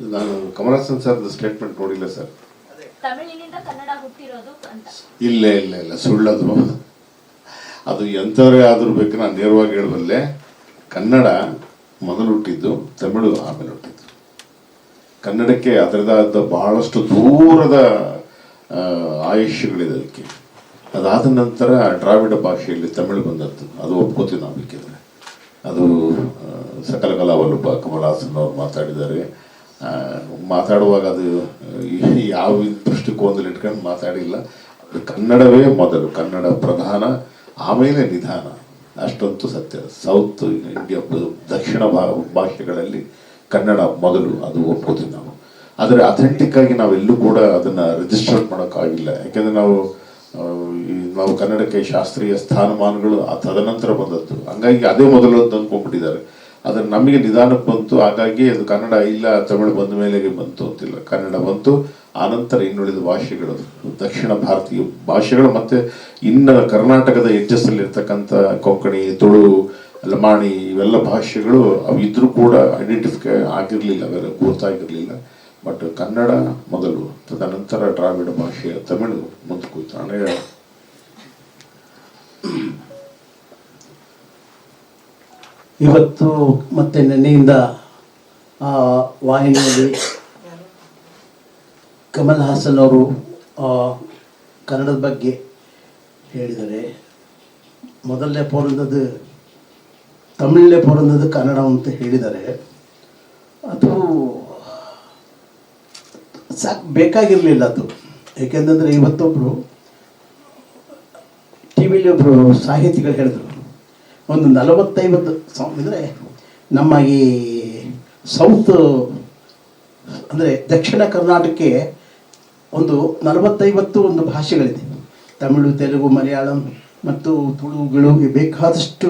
ನಾನು Kamal Haasan sir statement ನೋಡಿಲ್ಲ sir. ಇಲ್ಲ ಇಲ್ಲ ಇಲ್ಲ ಸುಳ್ಳದು. ಅದು ಎಂಥವ್ರೇ ಆದರೂ ಬೇಕು ನಾನು ನೇರವಾಗಿ ಹೇಳಬಲ್ಲೆ. ಕನ್ನಡ ಮೊದಲು ಹುಟ್ಟಿದ್ದು ತಮಿಳು ಆಮೇಲೆ ಹುಟ್ಟಿದ್ದು. ಕನ್ನಡಕ್ಕೆ ಅದರದಾದ ಬಹಳಷ್ಟು ದೂರದ ಆಯುಷ್ಯಗಳಿದೆ ಅದಕ್ಕೆ. ಅದಾದ ನಂತರ ದ್ರಾವಿಡ ಭಾಷೆಯಲ್ಲಿ ತಮಿಳು ಬಂದದ್ದು. ಅದು ಒಪ್ಕೋತೀವಿ ನಾವು ಬೇಕಿದ್ರೆ ಅದು ಸಕಲ ಕಲಾವಲ್ಲಭ ಕಮಲಾಸನ್ ಅವರು ಮಾತಾಡಿದ್ದಾರೆ. ಮಾತಾಡುವಾಗ ಅದು ಯಾವ ದೃಷ್ಟಿಕೋನದಲ್ಲಿ ಇಟ್ಕೊಂಡು ಮಾತಾಡಿಲ್ಲ. ಕನ್ನಡವೇ ಮೊದಲು, ಕನ್ನಡ ಪ್ರಧಾನ, ಆಮೇಲೆ ನಿಧಾನ. ಅಷ್ಟೊತ್ತು ಸತ್ಯ. ಸೌತ್ ಇಂಡಿಯಾ, ದಕ್ಷಿಣ ಭಾ- ಭಾಷೆಗಳಲ್ಲಿ ಕನ್ನಡ ಮೊದಲು, ಅದು ಒಪ್ಕೋತೀವಿ ನಾವು. ಆದರೆ ಅಥೆಂಟಿಕ್ ಆಗಿ ನಾವೆಲ್ಲೂ ಕೂಡ ಅದನ್ನು ರಿಜಿಸ್ಟರ್ ಮಾಡೋಕ್ಕಾಗಿಲ್ಲ. ಯಾಕೆಂದರೆ ನಾವು ನಾವು ಕನ್ನಡಕ್ಕೆ ಶಾಸ್ತ್ರೀಯ ಸ್ಥಾನಮಾನಗಳು ಆ ತದನಂತರ ಬಂದದ್ದು. ಹಂಗಾಗಿ ಅದೇ ಮೊದಲು ಅಂತ ಅಂದ್ಕೊಂಡ್ಬಿಟ್ಟಿದ್ದಾರೆ. ಆದರೆ ನಮಗೆ ನಿಧಾನಕ್ಕೆ ಬಂತು, ಹಾಗಾಗಿ ಅದು ಕನ್ನಡ ಇಲ್ಲ, ತಮಿಳು ಬಂದ ಮೇಲೆ ಬಂತು ಅಂತಿಲ್ಲ. ಕನ್ನಡ ಬಂತು, ಆನಂತರ ಇನ್ನುಳಿದ ಭಾಷೆಗಳು, ದಕ್ಷಿಣ ಭಾರತೀಯ ಭಾಷೆಗಳು ಮತ್ತೆ ಇನ್ನು ಕರ್ನಾಟಕದ ಎಡ್ಜಸ್ಸಲ್ಲಿರ್ತಕ್ಕಂಥ ಕೊಂಕಣಿ, ತುಳು, ಲಮಾಣಿ ಇವೆಲ್ಲ ಭಾಷೆಗಳು ಅವು ಇದ್ರೂ ಕೂಡ ಐಡೆಂಟಿಫೈ ಆಗಿರಲಿಲ್ಲ, ಅವೆಲ್ಲ ಗುರುತಾಗಿರಲಿಲ್ಲ. ಬಟ್ ಕನ್ನಡ ಮೊದಲು, ತದನಂತರ ದ್ರಾವಿಡ ಭಾಷೆಯ ತಮಿಳು ಮುಂದಕ್ಕೆ ಹೋಯ್ತು ಇವತ್ತು ಮತ್ತೆ ನೆನ್ನೆಯಿಂದ ಆ ವಾಹಿನಿಯಲ್ಲಿ ಕಮಲ್ ಹಾಸನ್ ಅವರು ಕನ್ನಡದ ಬಗ್ಗೆ ಹೇಳಿದರೆ, ಮೊದಲನೇ ಪೋರಂದದ್ದು ತಮಿಳನೇ ಪೋರಂದದ್ದು ಕನ್ನಡ ಅಂತ ಹೇಳಿದರೆ, ಅದು ಸಾಕ್ ಬೇಕಾಗಿರಲಿಲ್ಲ ಅದು. ಏಕೆಂತಂದರೆ ಇವತ್ತೊಬ್ಬರು ಟಿ ವಿಲಿ ಒಬ್ಬರು ಸಾಹಿತಿಗಳು ಹೇಳಿದ್ರು. ಒಂದು ನಲವತ್ತೈವತ್ತು ಅಂದರೆ ನಮ್ಮ ಈ ಸೌತ್ ಅಂದರೆ ದಕ್ಷಿಣ ಕರ್ನಾಟಕಕ್ಕೆ ಒಂದು ನಲವತ್ತೈವತ್ತು ಒಂದು ಭಾಷೆಗಳಿದೆ. ತಮಿಳು, ತೆಲುಗು, ಮಲಯಾಳಂ ಮತ್ತು ತುಳುಗಳು ಬೇಕಾದಷ್ಟು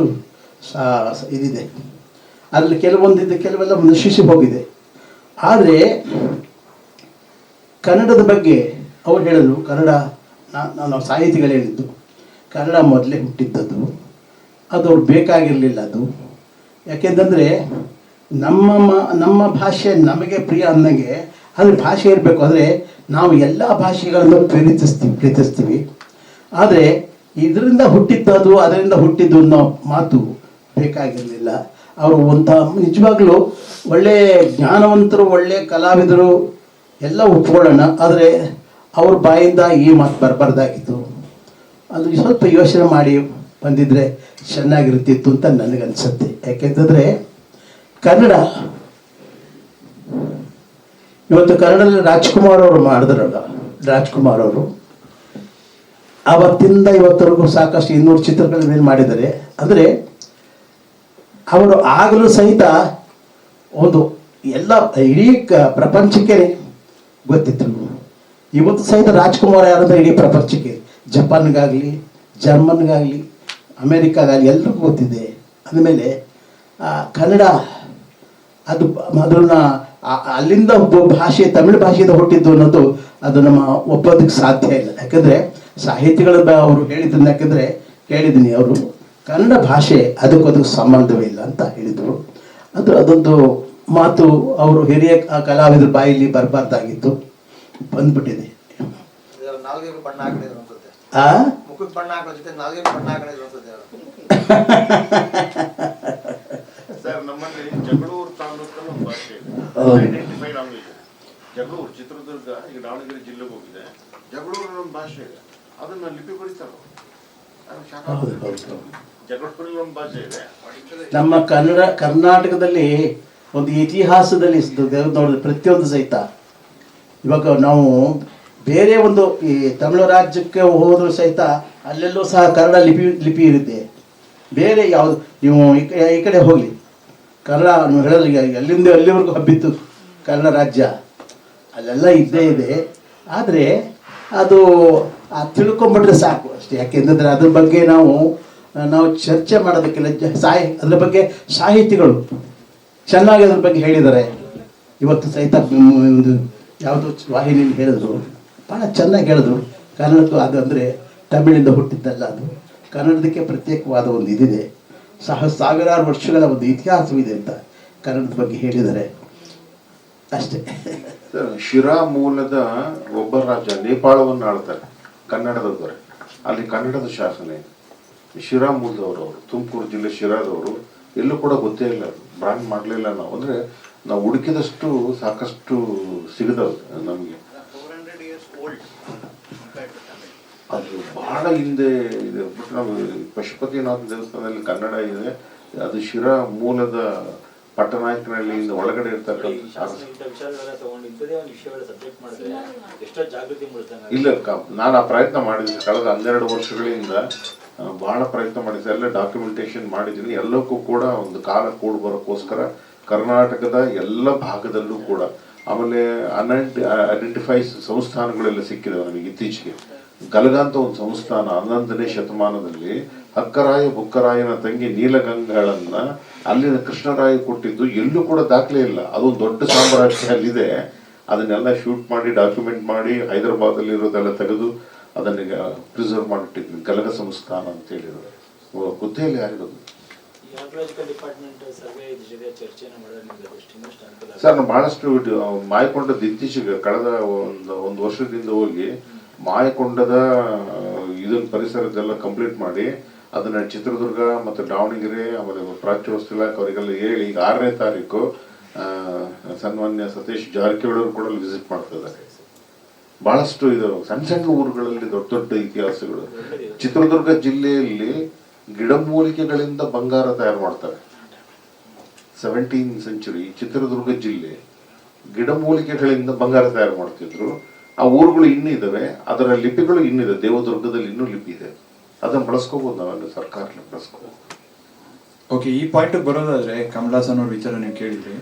ಇದಿದೆ. ಅಲ್ಲಿ ಕೆಲವೊಂದಿದೆ ಕೆಲವೆಲ್ಲ ನಶಿಸಿ ಹೋಗಿದೆ. ಆದರೆ ಕನ್ನಡದ ಬಗ್ಗೆ ಅವ್ರು ಹೇಳಿದ್ರು ಕನ್ನಡ ನಾನು ಸಾಹಿತಿಗಳು ಹೇಳಿದ್ದು ಕನ್ನಡ ಮೊದಲೇ ಹುಟ್ಟಿದ್ದದು ಅದು ಅವ್ರು ಬೇಕಾಗಿರಲಿಲ್ಲ ಅದು. ಯಾಕೆಂತಂದರೆ ನಮ್ಮ ಮ- ನಮ್ಮ ಭಾಷೆ ನಮಗೆ ಪ್ರಿಯ ಅಂದಂಗೆ ಅದ್ರ ಭಾಷೆ ಇರಬೇಕು. ಆದರೆ ನಾವು ಎಲ್ಲ ಭಾಷೆಗಳನ್ನು ಪ್ರೀತಿಸ್ತೀವಿ ಪ್ರೀತಿಸ್ತೀವಿ. ಆದರೆ ಇದರಿಂದ ಹುಟ್ಟಿದ್ದದು, ಅದರಿಂದ ಹುಟ್ಟಿದ್ದು ಅನ್ನೋ ಮಾತು ಬೇಕಾಗಿರಲಿಲ್ಲ. ಅವರು ಒಂಥ ನಿಜವಾಗ್ಲೂ ಒಳ್ಳೆ ಜ್ಞಾನವಂತರು, ಒಳ್ಳೆ ಕಲಾವಿದರು ಎಲ್ಲ ಒಪ್ಕೊಳ್ಳೋಣ. ಆದರೆ ಅವ್ರ ಬಾಯಿಂದ ಈ ಮಾತು ಬರಬಾರ್ದಾಗಿತ್ತು. ಅದು ಸ್ವಲ್ಪ ಯೋಚನೆ ಮಾಡಿ ಬಂದಿದ್ರೆ ಚೆನ್ನಾಗಿರ್ತಿತ್ತು ಅಂತ ನನಗನ್ಸುತ್ತೆ. ಯಾಕೆಂತಂದರೆ ಕನ್ನಡ, ಇವತ್ತು ಕನ್ನಡದಲ್ಲಿ ರಾಜ್ಕುಮಾರ್ ಅವರು ಮಾಡಿದ್ರಲ್ಲ, ರಾಜ್ಕುಮಾರ್ ಅವರು, ಅವತ್ತಿಂದ ಇವತ್ತರೆಗೂ ಸಾಕಷ್ಟು ಇನ್ನೂರು ಚಿತ್ರಗಳನ್ನ ಮಾಡಿದ್ದಾರೆ. ಅಂದರೆ ಅವರು ಆಗಲೂ ಸಹಿತ ಒಂದು ಎಲ್ಲ ಇಡೀ ಪ್ರಪಂಚಕ್ಕೆ ಗೊತ್ತಿತ್ತು ಇವತ್ತು ಸಹಿತ ರಾಜ್ಕುಮಾರ್ ಯಾರಂದ್ರೆ ಇಡೀ ಪ್ರಪಂಚಕ್ಕೆ. ಜಪಾನ್ಗಾಗಲಿ, ಜರ್ಮನ್ಗಾಗಲಿ ಅಮೇರಿಕಾಗಾಗಲಿ ಎಲ್ರಿಗೂ ಗೊತ್ತಿದೆ. ಅಂದಮೇಲೆ ಆ, ಕನ್ನಡ ಅದು ಅದನ್ನ ಅಲ್ಲಿಂದ ಒಬ್ಬ ಭಾಷೆ ತಮಿಳು ಭಾಷೆಯಿಂದ ಹುಟ್ಟಿದ್ದು ಅನ್ನೋದು ಅದು ನಮ್ಮ ಒಪ್ಪೋದಕ್ಕೆ ಸಾಧ್ಯ ಇಲ್ಲ. ಯಾಕಂದರೆ ಸಾಹಿತಿಗಳ ಅವರು ಹೇಳಿದ್ದನ್ನು ಯಾಕಂದರೆ ಕೇಳಿದ್ದೀನಿ ಅವರು ಕನ್ನಡ ಭಾಷೆ ಅದಕ್ಕೂ ಅದಕ್ಕೆ ಸಂಬಂಧವೇ ಇಲ್ಲ ಅಂತ ಹೇಳಿದರು. ಅದು ಅದೊಂದು ಮಾತು ಅವರು ಹಿರಿಯ ಕಲಾವಿದರ ಬಾಯಲ್ಲಿ ಬರಬಾರ್ದಾಗಿತ್ತು ಬಂದ್ಬಿಟ್ಟಿದೆ. ಮುಖಕ್ಕೆ ಬಣ್ಣ ಹಾಕೋ ಜೊತೆ ನಾಲ್ಗೆ ಬಣ್ಣ ಹಾಕಿದ್ರು ಅನ್ಸುತ್ತೆ ಸರ್ ನಮ್ಮಲ್ಲಿ ಜಗಳೂರು ತಾಲೂಕಲ್ಲಿ ಒಂದು ಭಾಷೆ ಇದೆ. ಹೌದು. ಐಡೆಂಟಿಫೈ ಲ್ಯಾಂಗ್ವೇಜ್ ಜಗಳೂರು ಚಿತ್ರದುರ್ಗ ಈಗ ದಾವಣಗೆರೆ ಜಿಲ್ಲೆಗೆ ಹೋಗಿದೆ. ಜಗಳೂರು ಒಂದು ಭಾಷೆ ಇದೆ. ಅದನ್ನ ಲಿಪಿಗೊಳಿಸ್ತಾರೆ ಬರೀತಾರೆ ಅದು ಶಾಖಾ ಹೌದು, ಹೌದು, ಹೌದು. ಜಗಳೂರಲ್ಲಿ ಒಂದು ಭಾಷೆ ಇದೆ. ನಮ್ಮ ಕನ್ನಡ ಕರ್ನಾಟಕದಲ್ಲಿ ಒಂದು ಇತಿಹಾಸದಲ್ಲಿ ನೋಡಿದ್ರೆ ಪ್ರತಿಯೊಂದು ಸಹಿತ. ಇವಾಗ ನಾವು ಬೇರೆ ಒಂದು ಈ ತಮಿಳು ರಾಜ್ಯಕ್ಕೆ ಹೋದರೂ ಸಹಿತ ಅಲ್ಲೆಲ್ಲೂ ಸಹ ಕನ್ನಡ ಲಿಪಿ ಲಿಪಿ ಇರುತ್ತೆ. ಬೇರೆ ಯಾವುದು, ನೀವು ಈ ಕಡೆ ಈ ಹೋಗಲಿ. ಕನ್ನಡ ನೀವು ಹೇಳೋದು ಅಲ್ಲಿಂದ ಅಲ್ಲಿವರೆಗೂ ಹಬ್ಬಿತ್ತು ಕನ್ನಡ ರಾಜ್ಯ. ಅಲ್ಲೆಲ್ಲ ಇದ್ದೇ ಇದೆ. ಆದರೆ ಅದು, ಆ ತಿಳ್ಕೊಂಬಿಟ್ರೆ ಸಾಕು ಅಷ್ಟೇ. ಯಾಕೆಂತಂದರೆ ಅದ್ರ ಬಗ್ಗೆ ನಾವು ನಾವು ಚರ್ಚೆ ಮಾಡೋದಕ್ಕೆಲ್ಲ ಸಾಹಿ, ಅದ್ರ ಬಗ್ಗೆ ಸಾಹಿತಿಗಳು ಚೆನ್ನಾಗಿ ಅದ್ರ ಬಗ್ಗೆ ಹೇಳಿದ್ದಾರೆ. ಇವತ್ತು ಸಹಿತ ಒಂದು ಯಾವುದೋ ವಾಹಿನಿಯಲ್ಲಿ ಹೇಳಿದ್ರು. ಭಾಳ ಚೆನ್ನಾಗಿ ಹೇಳಿದ್ರು. ಕನ್ನಡಕ್ಕೂ ಅದು ಅಂದರೆ ತಮಿಳಿಂದ ಹುಟ್ಟಿದ್ದಲ್ಲ ಅದು. ಕನ್ನಡದಕ್ಕೆ ಪ್ರತ್ಯೇಕವಾದ ಒಂದು ಇದಿದೆ. ಸಹ ಸಾವಿರಾರು ವರ್ಷಗಳ ಒಂದು ಇತಿಹಾಸವಿದೆ ಅಂತ ಕನ್ನಡದ ಬಗ್ಗೆ ಹೇಳಿದ್ದಾರೆ ಅಷ್ಟೇ. ಶಿರಾ ಮೂಲದ ಒಬ್ಬ ರಾಜ ನೇಪಾಳವನ್ನು ಆಳ್ತಾರೆ ಕನ್ನಡದ ದೊರೆ ಅಲ್ಲಿ ಕನ್ನಡದ ಶಾಸನ ಇದೆ. ಶಿರಾ ಮೂಲದವರು ಅವರು ತುಮಕೂರು ಜಿಲ್ಲೆ ಶಿರಾದವರು ಎಲ್ಲೂ ಕೂಡ ಗೊತ್ತೇ ಇಲ್ಲ ಬ್ರಾಂಡ್ ಮಾಡಲಿಲ್ಲ ನಾವು. ಅಂದರೆ ನಾವು ಹುಡುಕಿದಷ್ಟು ಸಾಕಷ್ಟು ಸಿಗದವು ನಮಗೆ. ಬಹಳ ಹಿಂದೆ ಇದೆ. ನಾವು ಪಶುಪತಿನಾಥ ದೇವಸ್ಥಾನದಲ್ಲಿ ಕನ್ನಡ ಇದೆ. ಅದು ಶಿರಾ ಮೂಲದ ಪಟ್ಟನಾಯಕನಹಳ್ಳಿಯಿಂದ ಒಳಗಡೆ ಇರ್ತಕ್ಕಂಥ ಇಲ್ಲ ನಾನು ಆ ಪ್ರಯತ್ನ ಮಾಡಿದ್ದೀನಿ. ಕಳೆದ ಹನ್ನೆರಡು ವರ್ಷಗಳಿಂದ ಬಹಳ ಪ್ರಯತ್ನ ಮಾಡಿದ್ದೆ ಎಲ್ಲ ಡಾಕ್ಯುಮೆಂಟೇಶನ್ ಮಾಡಿದ್ದೀನಿ. ಎಲ್ಲಕ್ಕೂ ಕೂಡ ಒಂದು ಕಾಲ ಕೂಡ ಬರೋಕ್ಕೋಸ್ಕರ ಕರ್ನಾಟಕದ ಎಲ್ಲ ಭಾಗದಲ್ಲೂ ಕೂಡ ಆಮೇಲೆ ಅನ್ ಐಡೆಂಟಿಫೈಸ್ ಸಂಸ್ಥಾನಗಳೆಲ್ಲ ಸಿಕ್ಕಿದೆ ನಮಗೆ ಇತ್ತೀಚೆಗೆ. ಗಲಗ ಅಂತ ಒಂದು ಸಂಸ್ಥಾನ ಹನ್ನೊಂದನೇ ಶತಮಾನದಲ್ಲಿ ಹಕ್ಕರಾಯ ಬುಕ್ಕರಾಯನ ತಂಗಿ ನೀಲಗಂಗಳನ್ನ ಅಲ್ಲಿನ ಕೃಷ್ಣರಾಯ ಕೊಟ್ಟಿದ್ದು ಎಲ್ಲೂ ಕೂಡ ದಾಖಲೆ ಇಲ್ಲ. ಅದೊಂದು ದೊಡ್ಡ ಸಾಮ್ರಾಜ್ಯ ಅಲ್ಲಿದೆ. ಅದನ್ನೆಲ್ಲ ಶೂಟ್ ಮಾಡಿ ಡಾಕ್ಯುಮೆಂಟ್ ಮಾಡಿ ಹೈದರಾಬಾದಲ್ಲಿ ಇರೋದೆಲ್ಲ ತೆಗೆದು ಅದನ್ನ ಪ್ರಿಸರ್ವ್ ಮಾಡಿಟ್ಟಿದ್ವಿ. ಗಲಗ ಸಂಸ್ಥಾನ ಅಂತ ಹೇಳಿದ್ರು. ಗುದ್ದೆಯಲ್ಲಿ ಯಾರಿರೋದು? ಸರ್ ನಾವು ಬಹಳಷ್ಟು ಡಿ- ಮಾಯಕೊಂಡದ ಇತ್ತೀಚೆಗೆ ಕಳೆದ ಒಂದು ಒಂದು ವರ್ಷದಿಂದ ಹೋಗಿ ಮಾಯಕೊಂಡದ ಇದನ್ನ ಪರಿಸರದೆಲ್ಲ ಕಂಪ್ಲೀಟ್ ಮಾಡಿ ಅದನ್ನ ಚಿತ್ರದುರ್ಗ ಮತ್ತು ದಾವಣಗೆರೆ, ಆಮೇಲೆ ಪ್ರಾಚ್ಯೋತ್ಸವ ಅವರಿಗೆಲ್ಲ ಹೇಳಿ, ಈಗ ಆರನೇ ತಾರೀಕು ಸನ್ಮಾನ್ಯ ಸತೀಶ್ ಜಾರಕಿಹೊಳಿ ಅವರು ಕೂಡ ವಿಸಿಟ್ ಮಾಡ್ತಾ ಇದ್ದಾರೆ. ಬಹಳಷ್ಟು ಇದು ಸಣ್ಣ ಸಣ್ಣ ಊರುಗಳಲ್ಲಿ ದೊಡ್ಡ ದೊಡ್ಡ ಇತಿಹಾಸಗಳು. ಚಿತ್ರದುರ್ಗ ಜಿಲ್ಲೆಯಲ್ಲಿ ಗಿಡಮೂಲಿಕೆಗಳಿಂದ ಬಂಗಾರ ತಯಾರು ಮಾಡ್ತಾರೆ. ಸೆವೆಂಟೀನ್ ಸೆಂಚುರಿ ಚಿತ್ರದುರ್ಗ ಜಿಲ್ಲೆ. ಗಿಡಮೂಲಿಕೆಗಳಿಂದ ಬಂಗಾರ ತಯಾರು ಮಾಡ್ತಿದ್ರು. ಆ ಊರುಗಳು ಇನ್ನೂ ಇದಾವೆ ಅದರ ಲಿಪಿಗಳು ಇನ್ನಿದೆ ದೇವದುರ್ಗದಲ್ಲಿ ಇನ್ನೂ ಲಿಪಿ ಇದೆ. ಅದನ್ನ ಬಳಸ್ಕೋಬಹುದು ನಾವೆಲ್ಲ ಸರ್ಕಾರ ಬಳಸ್ಕೋಬಹುದು ಓಕೆ ಈ ಪಾಯಿಂಟ್ ಬರೋದಾದ್ರೆ ಕಮಲಾಸನ್ ಅವ್ರ ವಿಚಾರ ನೀವು ಕೇಳಿದ್ರಿ.